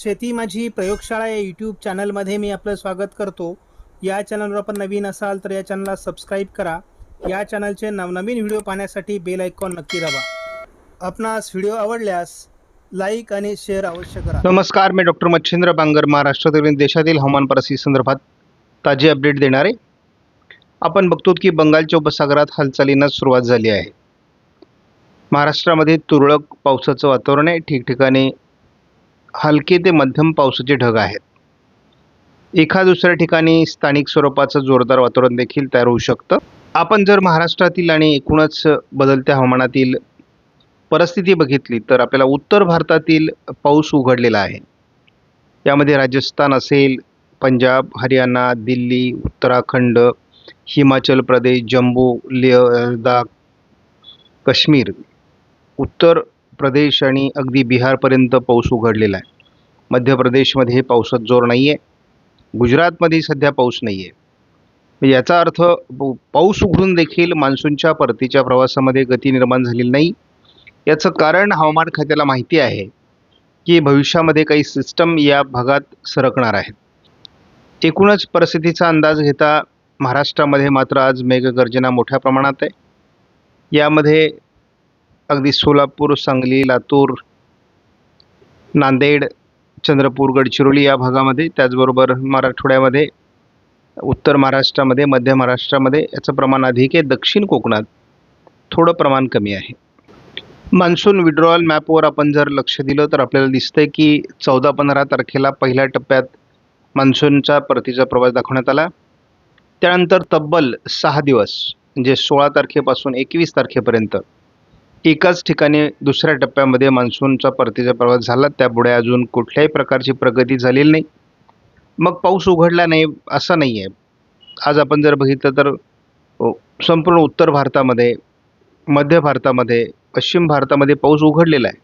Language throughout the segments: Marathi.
शेती माझी प्रयोगशाळा या यूट्यूब चॅनलमध्ये मी आपलं स्वागत करतो. या चॅनलवर आपण नवीन असाल तर या चॅनलला सबस्क्राईब करा. या चॅनलचे नवनवीन व्हिडिओ पाहण्यासाठी बेल आयकॉन नक्की दाबा. आपणास व्हिडिओ आवडल्यास लाईक आणि शेअर अवश्य करा. नमस्कार मी डॉक्टर मच्छिंद्र बांगर महाराष्ट्रातील देशातील हवामान परिस्थिती संदर्भात ताजी अपडेट देणारे. आपण बघतो की बंगालच्या उपसागरात हालचालींना सुरुवात झाली आहे. महाराष्ट्रामध्ये तुरळक पावसाचं वातावरण आहे. ठिकठिकाणी हलके ते मध्यम पावसाचे ढग आहेत. एका दुसऱ्या ठिकाणी स्थानिक स्वरूपाचं जोरदार वातावरण देखील तयार होऊ शकतं. आपण जर महाराष्ट्रातील आणि एकूणच बदलत्या हवामानातील परिस्थिती बघितली तर आपल्याला उत्तर भारतातील पाऊस उघडलेला आहे. यामध्ये राजस्थान असेल पंजाब हरियाणा दिल्ली उत्तराखंड हिमाचल प्रदेश जम्मू लेह लडाख काश्मीर उत्तर प्रदेश आणि अगदी बिहारपर्यंत पाऊस उघडलेला आहे. मध्य प्रदेशमध्ये पावसात जोर नाही आहे गुजरातमध्ये सध्या पाऊस नाही आहे म्हणजे याचा अर्थ पाऊस उघडून देखील मान्सूनच्या परतीच्या प्रवासामध्ये गती निर्माण झालेली नाही. याचं कारण हवामान खात्याला माहिती आहे की भविष्यामध्ये काही सिस्टम या भागात सरकणार आहेत. एकूणच परिस्थितीचा अंदाज घेता महाराष्ट्रामध्ये मात्र आज मेघगर्जना मोठ्या प्रमाणात आहे. यामध्ये अगदी सोलापूर सांगली लातूर नांदेड चंद्रपूर गडचिरोली या भागामध्ये त्याचबरोबर मराठवाड्यामध्ये उत्तर महाराष्ट्रामध्ये मध्य महाराष्ट्रामध्ये याचं प्रमाण अधिक आहे. दक्षिण कोकणात थोडं प्रमाण कमी आहे. मान्सून विड्रॉयल मॅपवर आपण जर लक्ष दिलं तर आपल्याला दिसतंय की चौदा पंधरा तारखेला पहिल्या टप्प्यात मान्सूनचा परतीचा प्रवास दाखवण्यात आला. त्यानंतर तब्बल सहा दिवस म्हणजे सोळा तारखेपासून एकवीस तारखेपर्यंत एकाच ठिकाणी दुसऱ्या टप्प्यामध्ये मान्सूनचा परतीचा प्रवास झाला. त्यापुढे अजून कुठल्याही प्रकारची प्रगती झालेली नाही. मग पाऊस उघडला नाही असं नाही आहे आज आपण जर बघितलं तर संपूर्ण उत्तर भारतामध्ये मध्य भारतामध्ये पश्चिम भारतामध्ये पाऊस उघडलेला आहे.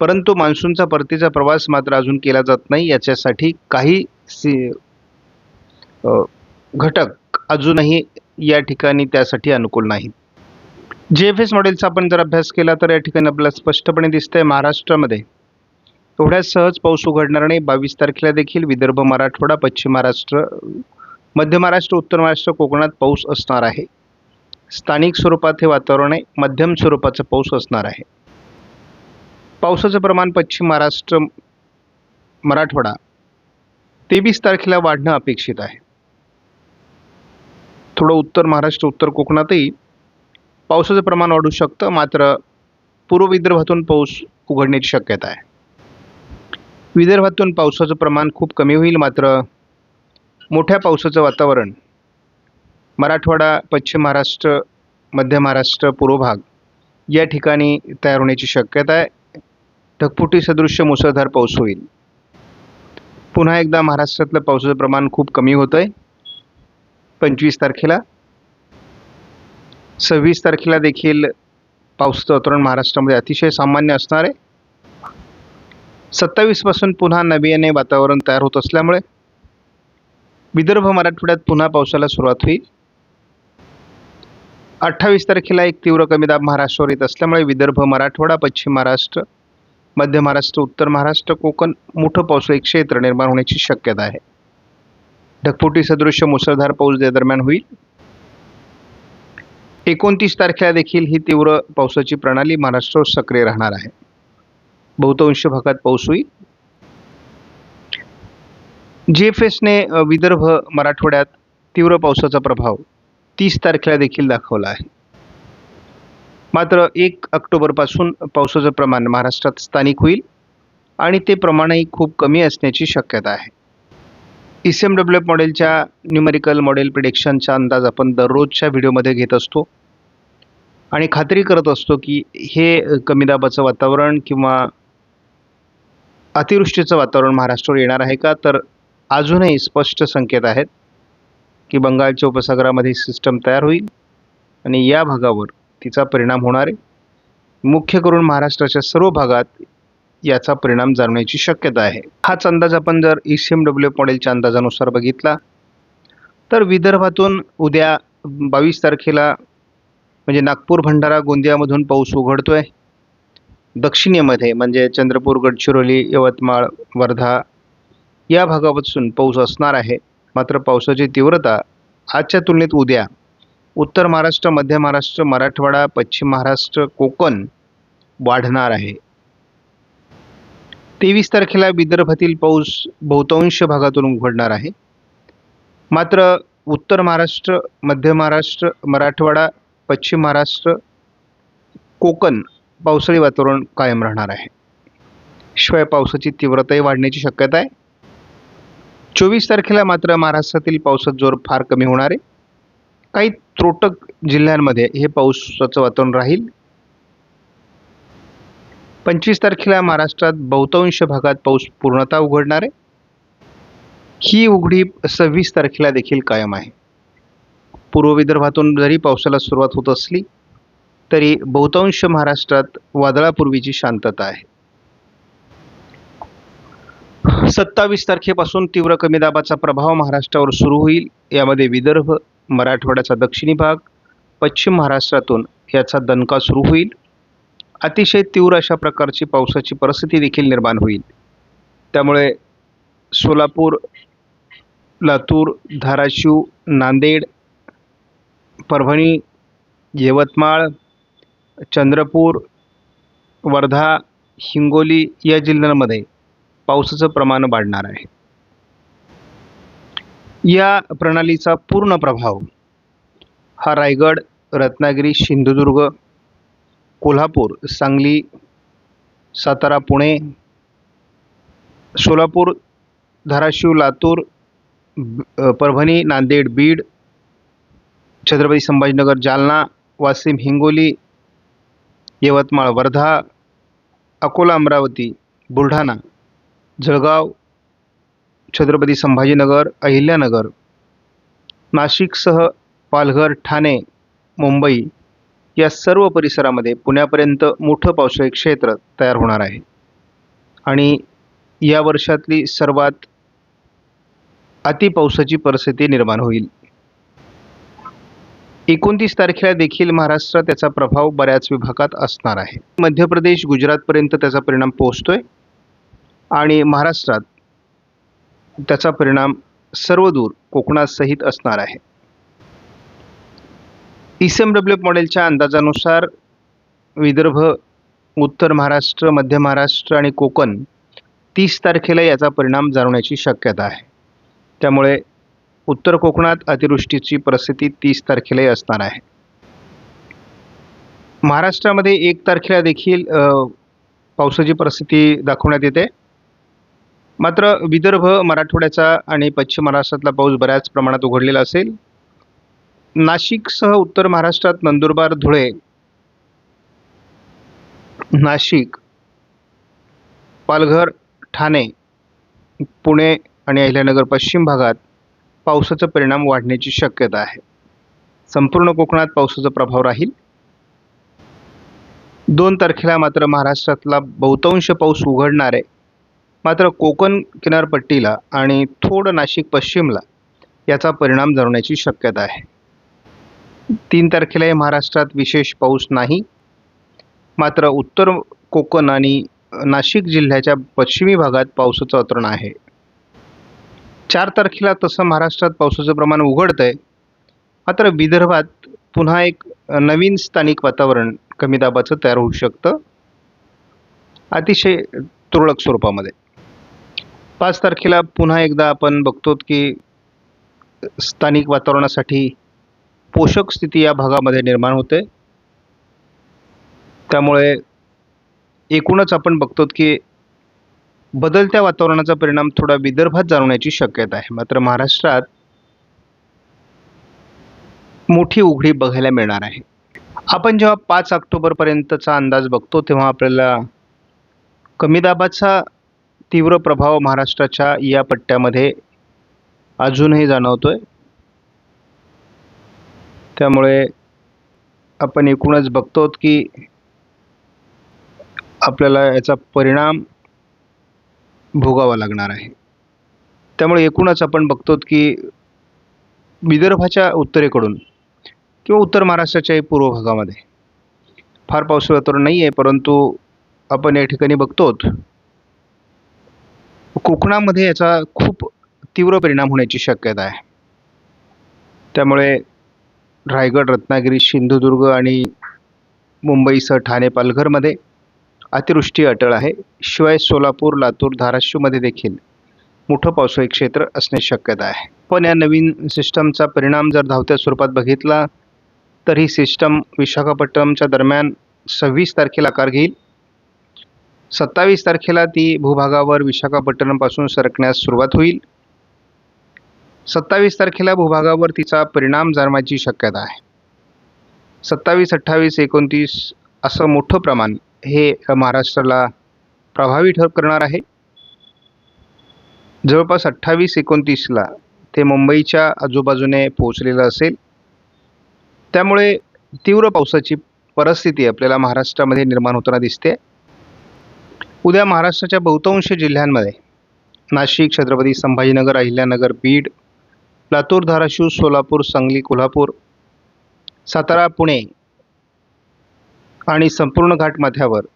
परंतु मान्सूनचा परतीचा प्रवास मात्र अजून केला जात नाही. याच्यासाठी काही सी घटक अजूनही या ठिकाणी त्यासाठी अनुकूल नाहीत. जे एफ एस मॉडेलचा आपण जर अभ्यास केला तर या ठिकाणी आपल्याला स्पष्टपणे दिसतंय महाराष्ट्रामध्ये. एवढ्या सहज पाऊस उघडणार नाही. बावीस तारखेला देखील विदर्भ मराठवाडा पश्चिम महाराष्ट्र मध्य महाराष्ट्र उत्तर महाराष्ट्र कोकणात पाऊस असणार आहे. स्थानिक स्वरूपात हे वातावरण आहे. मध्यम स्वरूपाचा पाऊस असणार आहे. पावसाचं प्रमाण पश्चिम महाराष्ट्र मराठवाडा तेवीस तारखेला वाढणं अपेक्षित आहे. थोडं उत्तर महाराष्ट्र उत्तर कोकणातही पावसाचं प्रमाण वाढू शकतं मात्र पूर्व विदर्भातून पाऊस उघडण्याची शक्यता आहे. विदर्भातून पावसाचं प्रमाण खूप कमी होईल मात्र मोठ्या पावसाचं वातावरण मराठवाडा पश्चिम महाराष्ट्र मध्य महाराष्ट्र पूर्व भाग या ठिकाणी तयार होण्याची शक्यता आहे. ढगफुटी सदृश्य मुसळधार पाऊस होईल. पुन्हा एकदा महाराष्ट्रातलं पावसाचं प्रमाण खूप कमी होतं आहे पंचवीस तारखेला सव्वीस तारखेला देखील पावसाचं वातावरण महाराष्ट्रामध्ये अतिशय सामान्य असणार आहे. सत्तावीसपासून पुन्हा नव्याने वातावरण तयार होत असल्यामुळे विदर्भ मराठवाड्यात पुन्हा पावसाला सुरुवात होईल. अठ्ठावीस तारखेला एक तीव्र कमी दाब महाराष्ट्रावर येत असल्यामुळे विदर्भ मराठवाडा पश्चिम महाराष्ट्र मध्य महाराष्ट्र उत्तर महाराष्ट्र कोकण मोठं पावसाळी क्षेत्र निर्माण होण्याची शक्यता आहे. ढगफुटी सदृश्य मुसळधार पाऊस दरम्यान होईल. एकोणतीस तारखेला देखील ही तीव्र पावसाची प्रणाली महाराष्ट्रावर सक्रिय राहणार आहे. बहुतांश भागात पाऊस होईल. जी एफ एसने विदर्भ मराठवाड्यात तीव्र पावसाचा प्रभाव तीस तारखेला देखील दाखवला आहे. मात्र एक ऑक्टोबरपासून पावसाचं प्रमाण महाराष्ट्रात स्थानिक होईल आणि ते प्रमाणही खूप कमी असण्याची शक्यता आहे. E C M W F मॉडेलच्या न्युमेरिकल मॉडेल प्रिडिक्शनचा अंदाज आपण दररोजच्या व्हिडिओमध्ये घेत असतो. आणि खात्री करत असतो की हे कमी दाबाचं वातावरण किंवा अतिवृष्टीचं वातावरण महाराष्ट्रावर येणार आहे का? तर अजूनही स्पष्ट संकेत आहेत की बंगालच्या उपसागरामध्ये सिस्टम तयार होईल आणि या भागावर तिचा परिणाम होणार आहे. मुख्य करून महाराष्ट्राच्या सर्व भागात याचा परिणाम जाणवण्याची शक्यता आहे. हाच अंदाज आपण जर ई सी एम डब्ल्यू मॉडेलच्या अंदाजानुसार बघितला तर विदर्भातून उद्या बावीस तारखेला म्हणजे नागपूर भंडारा गोंदियामधून पाऊस उघडतो आहे दक्षिणेमध्ये म्हणजे चंद्रपूर गडचिरोली यवतमाळ वर्धा या भागापासून पाऊस असणार आहे. मात्र पावसाची तीव्रता आजच्या तुलनेत उद्या उत्तर महाराष्ट्र मध्य महाराष्ट्र मराठवाडा पश्चिम महाराष्ट्र कोकण वाढणार आहे. तेवीस तारखेला विदर्भातील पाऊस बहुतांश भागातून उघडणार आहे. मात्र उत्तर महाराष्ट्र मध्य महाराष्ट्र मराठवाडा पश्चिम महाराष्ट्र कोकण पावसाळी वातावरण कायम राहणार आहे. शिवाय पावसाची तीव्रताही वाढण्याची शक्यता आहे. चोवीस तारखेला मात्र महाराष्ट्रातील पावसाचा जोर फार कमी होणार आहे. काही त्रोटक जिल्ह्यांमध्ये हे पावसाचं वातावरण राहील. पंचवीस तारखेला महाराष्ट्रात बहुतांश भागात पाऊस पूर्णतः उघडणार आहे. ही उघडी सव्वीस तारखेला देखील कायम आहे. पूर्व विदर्भातून जरी पावसाला सुरुवात होत असली तरी बहुतांश महाराष्ट्रात वादळापूर्वीची शांतता आहे. सत्तावीस तारखेपासून तीव्र कमी दाबाचा प्रभाव महाराष्ट्रावर सुरू होईल. यामध्ये विदर्भ मराठवाड्याचा दक्षिणी भाग पश्चिम महाराष्ट्रातून याचा दणका सुरू होईल. अतिशय तीव्र अशा प्रकारची पावसाची परिस्थिती देखील निर्माण होईल. त्यामुळे सोलापूर लातूर धाराशिव नांदेड परभणी यवतमाळ चंद्रपूर वर्धा हिंगोली या जिल्ह्यांमध्ये पावसाचं प्रमाण वाढणार आहे. या प्रणालीचा पूर्ण प्रभाव हा रायगड रत्नागिरी सिंधुदुर्ग कोल्हापूर सांगली सातारा पुणे सोलापूर धाराशिव लातूर परभणी नांदेड बीड छत्रपती संभाजीनगर जालना वाशिम हिंगोली यवतमाळ वर्धा अकोला अमरावती बुलढाणा जळगाव छत्रपती संभाजीनगर अहिल्यानगर नाशिकसह पालघर ठाणे मुंबई या सर्व परिसरामध्ये पुण्यापर्यंत मोठं पावसाळी क्षेत्र तयार होणार आहे. आणि या वर्षातली सर्वात अतिपावसाची परिस्थिती निर्माण होईल. एकोणतीस तारखेला देखील महाराष्ट्रात त्याचा प्रभाव बऱ्याच विभागात असणार आहे. मध्य प्रदेश गुजरातपर्यंत त्याचा परिणाम पोहोचतोय. आणि महाराष्ट्रात त्याचा परिणाम सर्वदूर कोकणासहित असणार आहे. एम डब्ल्यू मॉडेलच्या अंदाजानुसार विदर्भ उत्तर महाराष्ट्र मध्य महाराष्ट्र आणि कोकण तीस तारखेला याचा परिणाम जाणवण्याची शक्यता आहे. त्यामुळे उत्तर कोकणात अतिवृष्टीची परिस्थिती तीस तारखेलाही असणार आहे. महाराष्ट्रामध्ये एक तारखेला देखील पावसाची परिस्थिती दाखवण्यात येते. मात्र विदर्भ मराठवाड्याचा आणि पश्चिम महाराष्ट्रातला पाऊस बऱ्याच प्रमाणात उघडलेला असेल. नाशिकसह उत्तर महाराष्ट्रात नंदुरबार धुळे. नाशिक पालघर ठाणे पुणे आणि अहिल्यानगर पश्चिम भागात पावसाचा परिणाम वाढण्याची शक्यता आहे. संपूर्ण कोकणात पावसाचा प्रभाव राहील. दोन तारखेला मात्र महाराष्ट्रातला बहुतांश पाऊस उघडणार आहे. मात्र कोकण किनारपट्टीला आणि थोडं नाशिक पश्चिमला याचा परिणाम जाणवण्याची शक्यता आहे. तीन तारखेलाही महाराष्ट्रात विशेष पाऊस नाही. मात्र उत्तर कोकण आणि नाशिक जिल्ह्याच्या पश्चिमी भागात पावसाचं अतरण आहे. चार तारखेला तसं महाराष्ट्रात पावसाचं प्रमाण उघडतं आहे मात्र विदर्भात पुन्हा एक नवीन स्थानिक वातावरण कमी दाबाचं तयार होऊ शकतं. अतिशय तुरळक स्वरूपामध्ये. पाच तारखेला पुन्हा एकदा आपण बघतो की स्थानिक वातावरणासाठी पोषक स्थिती या भागामध्ये निर्माण होते. त्यामुळे एकूणच आपण बघतो की बदलत्या वातावरणाचा परिणाम थोडा विदर्भात जाणवण्याची शक्यता आहे. मात्र महाराष्ट्रात मोठी उघडी बघायला मिळणार आहे. आपण जेव्हा पाच ऑक्टोबरपर्यंतचा अंदाज बघतो तेव्हा आपल्याला कमी दाबाचा तीव्र प्रभाव महाराष्ट्राच्या या पट्ट्यामध्ये अजूनही जाणवतोय. त्यामुळे आपण एकूणच बघतो की आपल्याला याचा परिणाम भोगावा लागणार आहे. त्यामुळे एकूणच आपण बघतो की विदर्भाच्या उत्तरेकडून किंवा उत्तर महाराष्ट्राच्याही पूर्व भागामध्ये फार पाऊस वातावरण नाही आहे परंतु आपण या ठिकाणी बघतो कोकणामध्ये याचा खूप तीव्र परिणाम होण्याची शक्यता आहे. त्यामुळे रायगड रत्नागिरी सिंधुदुर्ग आणि मुंबईसह ठाणे पालघरमध्ये अतिवृष्टी अटळ आहे. शिवाय सोलापूर लातूर धाराशिवमध्ये देखील मोठं पावसाळी क्षेत्र असण्याची शक्यता आहे. पण या नवीन सिस्टमचा परिणाम जर धावत्या स्वरूपात बघितला तर ही सिस्टम विशाखापट्टणमच्या दरम्यान सव्वीस तारखेला आकार घेईल. सत्तावीस तारखेला ती भूभागावर विशाखापट्टणमपासून सरकण्यास सुरुवात होईल. सत्तावीस तारखेला भूभागावर तिचा परिणाम जाणवायची शक्यता आहे. सत्तावीस अठ्ठावीस एकोणतीस असं मोठं प्रमाण हे महाराष्ट्राला प्रभावी ठर करणार आहे. जवळपास अठ्ठावीस एकोणतीसला ते मुंबईच्या आजूबाजूने पोहोचलेलं असेल. त्यामुळे तीव्र पावसाची परिस्थिती आपल्याला महाराष्ट्रामध्ये निर्माण होताना दिसते. उद्या महाराष्ट्राच्या बहुतांश जिल्ह्यांमध्ये नाशिक छत्रपती संभाजीनगर अहिल्यानगर बीड लातूर धाराशिव सोलापूर सांगली कोल्हापूर सातारा पुणे आणि संपूर्ण घाटमाथ्यावर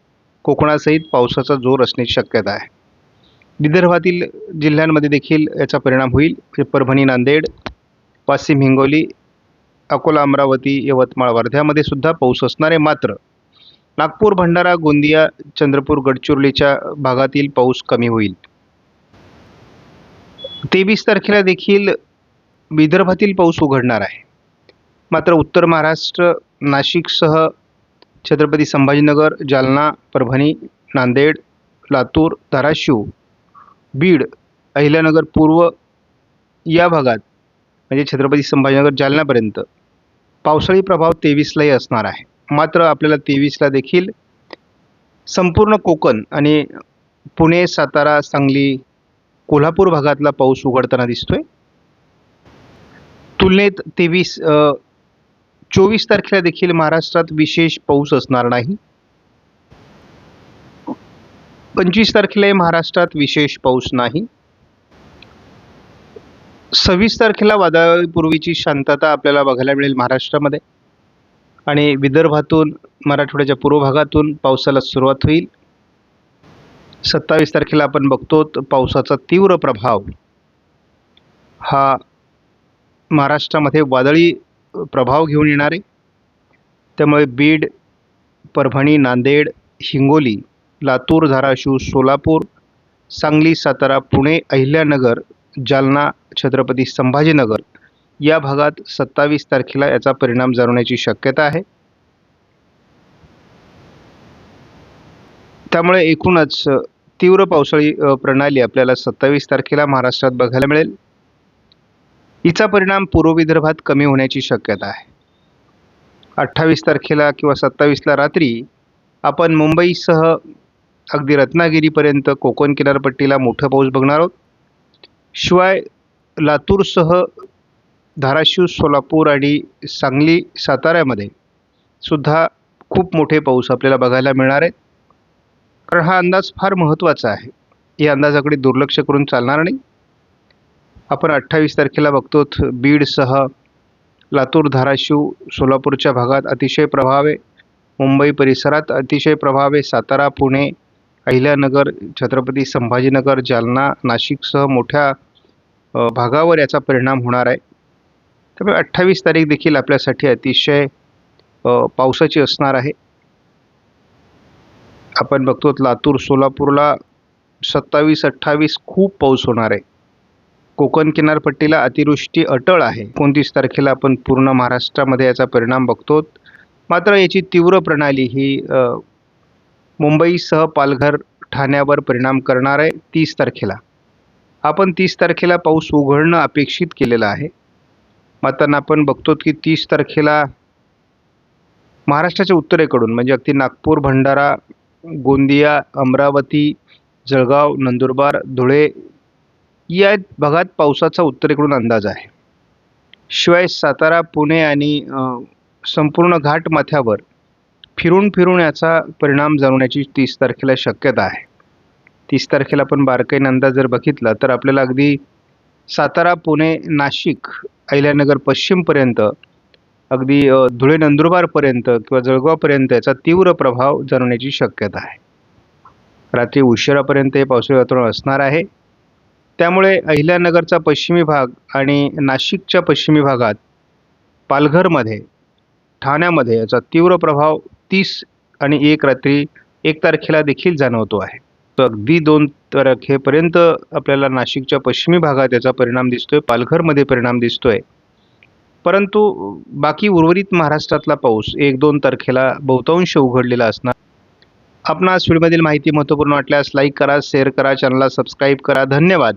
कोकणासहित पावसाचा जोर असण्याची शक्यता आहे. विदर्भातील जिल्ह्यांमध्ये देखील याचा परिणाम होईल. परभणी नांदेड वाशिम हिंगोली अकोला अमरावती यवतमाळ वर्ध्यामध्ये सुद्धा पाऊस असणार आहे मात्र नागपूर भंडारा गोंदिया चंद्रपूर गडचिरोलीच्या भागातील पाऊस कमी होईल. तेवीस तारखेला देखील विदर्भातील पाऊस उघडणार आहे. मात्र उत्तर महाराष्ट्र नाशिकसह छत्रपती संभाजीनगर जालना परभणी नांदेड लातूर धाराशिव बीड अहिल्यानगर पूर्व या भागात म्हणजे छत्रपती संभाजीनगर जालन्यापर्यंत पावसाळी प्रभाव तेवीसलाही असणार आहे. मात्र आपल्याला तेवीसला देखील संपूर्ण कोकण आणि पुणे सातारा सांगली कोल्हापूर भागातला पाऊस उघडताना दिसतोय. तुलनेत तेवीस चोवीस तारखेला देखील महाराष्ट्रात विशेष पाऊस असणार नाही. पंचवीस तारखेलाही महाराष्ट्रात विशेष पाऊस नाही. सव्वीस तारखेला वादळपूर्वीची शांतता आपल्याला बघायला मिळेल महाराष्ट्रामध्ये. आणि विदर्भातून मराठवाड्याच्या पूर्व भागातून पावसाला सुरुवात होईल. सत्तावीस तारखेला आपण बघतो पावसाचा तीव्र प्रभाव. हा महाराष्ट्रामध्ये वादळी प्रभाव घेऊन येणार. आहे त्यामुळे बीड परभणी नांदेड हिंगोली लातूर धाराशिव सोलापूर सांगली सातारा पुणे अहिल्यानगर जालना छत्रपती संभाजीनगर या भागात सत्तावीस तारखेला याचा परिणाम जाणवण्याची शक्यता आहे. त्यामुळे एकूणच तीव्र पावसाळी प्रणाली आपल्याला सत्तावीस तारखेला महाराष्ट्रात बघायला मिळेल. हिचा परिणाम पूर्व विदर्भात कमी होण्याची शक्यता आहे. अठ्ठावीस तारखेला किंवा सत्तावीसला रात्री आपण मुंबईसह अगदी रत्नागिरीपर्यंत कोकण किनारपट्टीला मोठा पाऊस बघणार आहोत. शिवाय लातूरसह धाराशिव सोलापूर आणि सांगली साताऱ्यामध्ये सुद्धा खूप मोठे पाऊस आपल्याला बघायला मिळणार आहेत. कारण हा अंदाज फार महत्त्वाचा आहे. या अंदाजाकडे दुर्लक्ष करून चालणार नाही. आपण अठ्ठावीस तारखेला बघतो बीडसह लातूर धाराशिव सोलापूरच्या भागात अतिशय प्रभाव आहे मुंबई परिसरात अतिशय प्रभावे सातारा पुणे अहिल्यानगर छत्रपती संभाजीनगर जालना नाशिकसह मोठ्या भागावर याचा परिणाम होणार आहे. त्यामुळे अठ्ठावीस तारीख देखील आपल्यासाठी अतिशय पावसाची असणार आहे. आपण बघतो लातूर सोलापूरला सत्तावीस अठ्ठावीस खूप पाऊस होणार आहे. कोकण किनारपट्टीला अतिवृष्टी अटळ आहे. एकोणतीस तारखेला आपण पूर्ण महाराष्ट्रामध्ये याचा परिणाम बघतो. मात्र याची तीव्र प्रणाली ही मुंबईसह पालघर ठाण्यावर परिणाम करणार आहे तीस तारखेला. आपण तीस तारखेला पाऊस उघडणं अपेक्षित केलेलं आहे. मात्र आपण बघतो की तीस तारखेला महाराष्ट्राच्या उत्तरेकडून म्हणजे अगदी नागपूर भंडारा गोंदिया अमरावती जळगाव नंदुरबार धुळे या भागात पावसाचा उत्तरेकडून अंदाज आहे. शिवाय सातारा पुणे आणि संपूर्ण घाटमाथ्यावर फिरून फिरून याचा परिणाम जाणवण्याची तीस तारखेला शक्यता आहे. तीस तारखेला आपण बारकाईन अंदाज जर बघितला तर आपल्याला अगदी सातारा पुणे नाशिक अहिल्यानगर पश्चिमपर्यंत अगदी धुळे नंदुरबारपर्यंत किंवा जळगावपर्यंत याचा तीव्र प्रभाव जाणवण्याची शक्यता आहे. रात्री उशिरापर्यंत हे पावसाळी वातावरण असणार आहे. त्यामुळे अहिल्यानगरचा पश्चिमी भाग आणि नाशिकच्या पश्चिमी भागात पालघरमध्ये ठाण्यामध्ये याचा तीव्र प्रभाव तीस आणि एक रात्री एक तारखेला देखील जाणवतो आहे. तर अगदी दोन तारखेपर्यंत आपल्याला नाशिकच्या पश्चिमी भागात याचा परिणाम दिसतोय पालघरमध्ये परिणाम दिसतोय. परंतु बाकी उर्वरित महाराष्ट्रातला पाऊस एक दोन तारखेला बहुतांश उघडलेला असणार. आपणास व्हिडिओमधील माहिती महत्त्वपूर्ण वाटल्यास लाईक करा शेअर करा चॅनलला सबस्क्राईब करा. धन्यवाद.